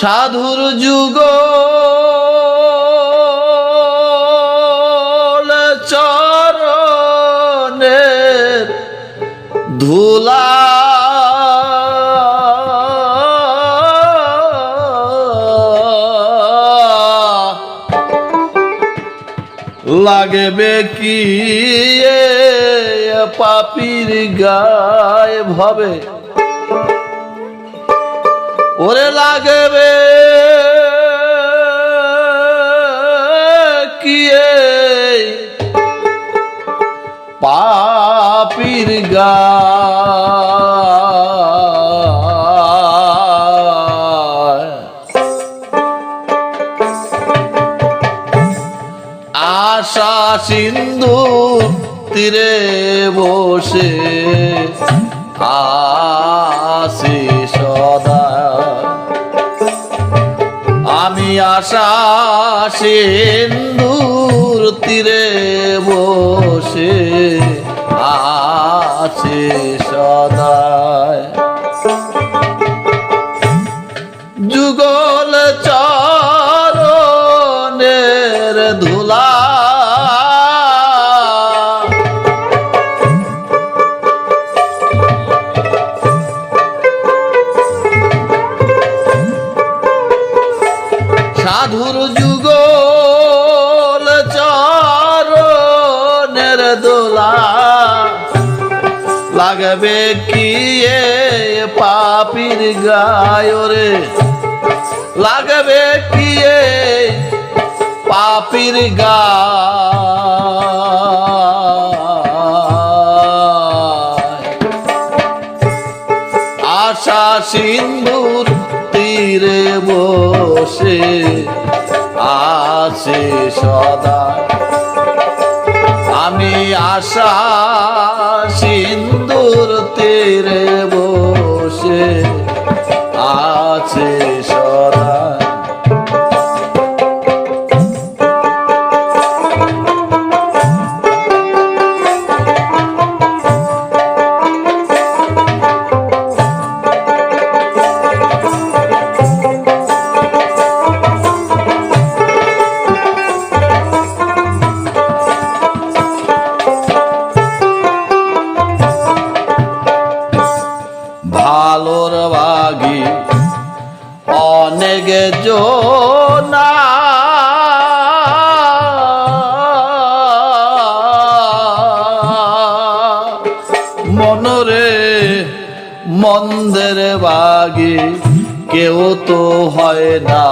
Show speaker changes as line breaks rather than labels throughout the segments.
সাধুর যুগ চরণের ধুলা লাগবে কি পাপির গায়ে ভবে? ওরে লাগবে কি পাপির গায়ে আশা সিন্ধু তীরে বসে আসি আশা সিন্ধুর তীরে বসে আছে সদায়। যুগল চরণের সাধুর যুগল চরণের দোলা। লাগবে কি এ পাপির গায় রে লাগবে কি পাপির গায় আশা সিন্ধুর তীরে বসে আছে সদা আমি আশা জোনা মনরে মন্দের বাগে কেউ তো হয় না।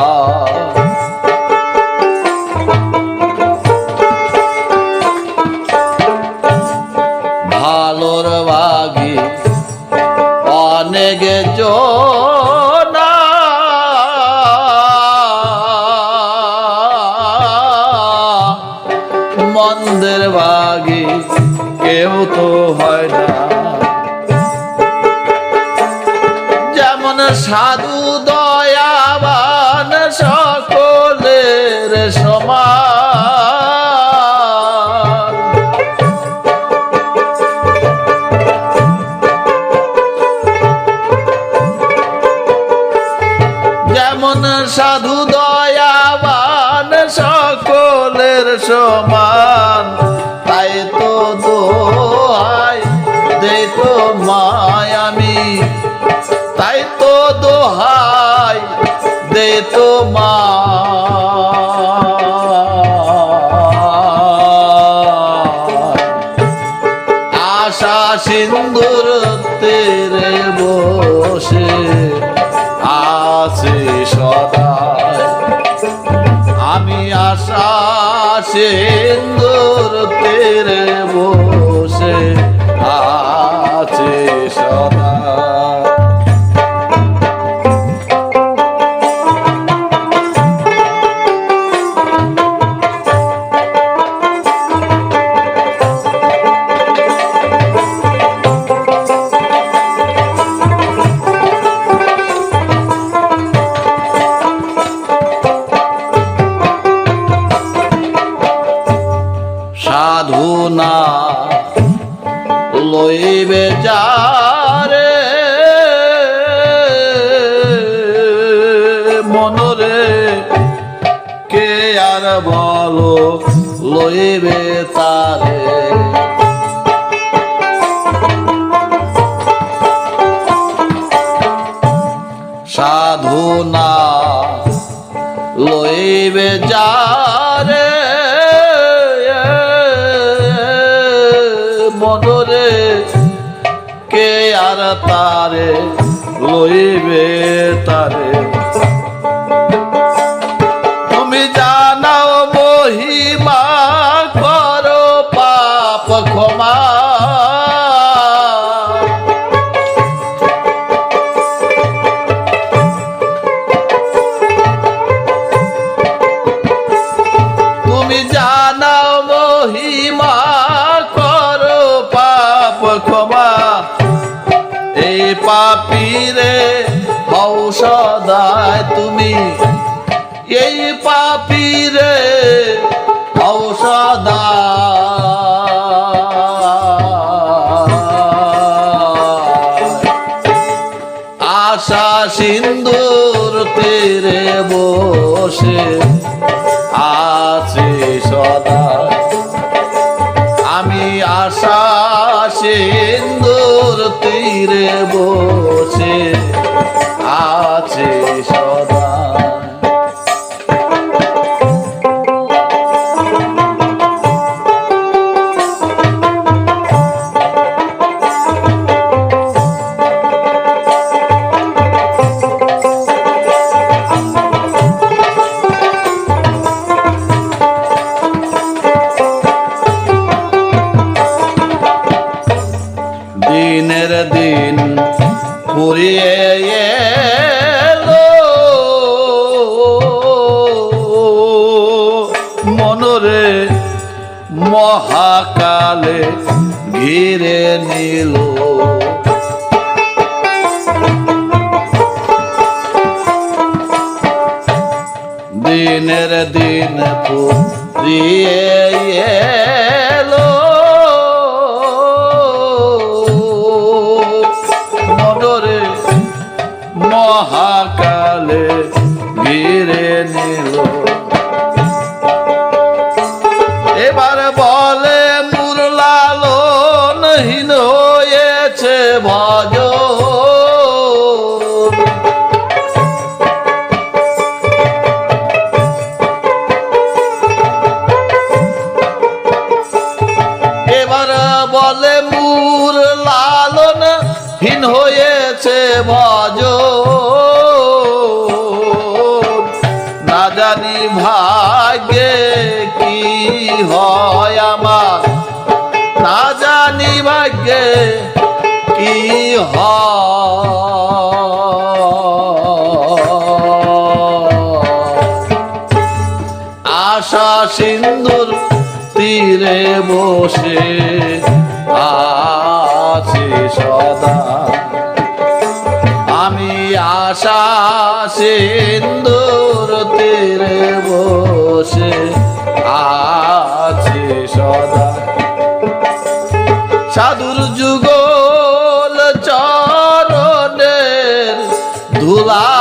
তো হয় না যেমন সাধু দয়াবান সকলের সমান। যেমন সাধু দয়াবান সকলের সমান। দে মা আশা সিন্দুর তেরে বসে আছে সদায় আমি আশা সিন্দুর তেরে বসে আছে সদা লইবে তারে সাধুনা লইবে যারে। মনরে কে আর তারে লইবে তারে। পাপিরে সদায় তুমি। এই পাপিরে হও আশা সিন্দুর তীরে বসে আছে সদা। তীরে বসে আছে সদা ফুরিয়ে এলো। মনরে মহাকালে ঘিরে নিল। দিনের দিন ফুরিয়ে এলো। ভাগ্যে কি হয় আমার? না জানি ভাগ্যে কি আশা সিন্দুর তীরে বসে আছি সদা। আশা সিন্দুর তীরে বসে আছে সদা। সাধুর যুগল চরণের ধুলা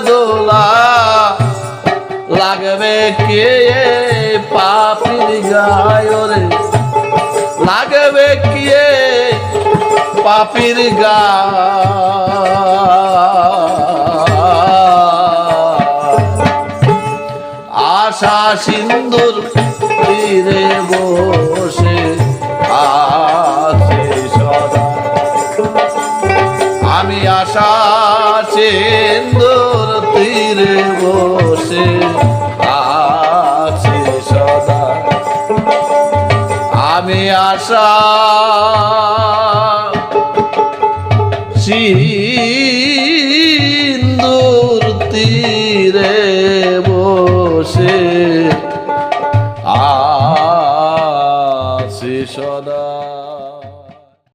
দোলা লাগবে কে পাপির গায় রে? লাগবে কে পাপির গায় আশা সিন্দুর তীরে বসে আছে সদা। আমি আশা সিন্দুর বসে আছি সদা। আমি আশা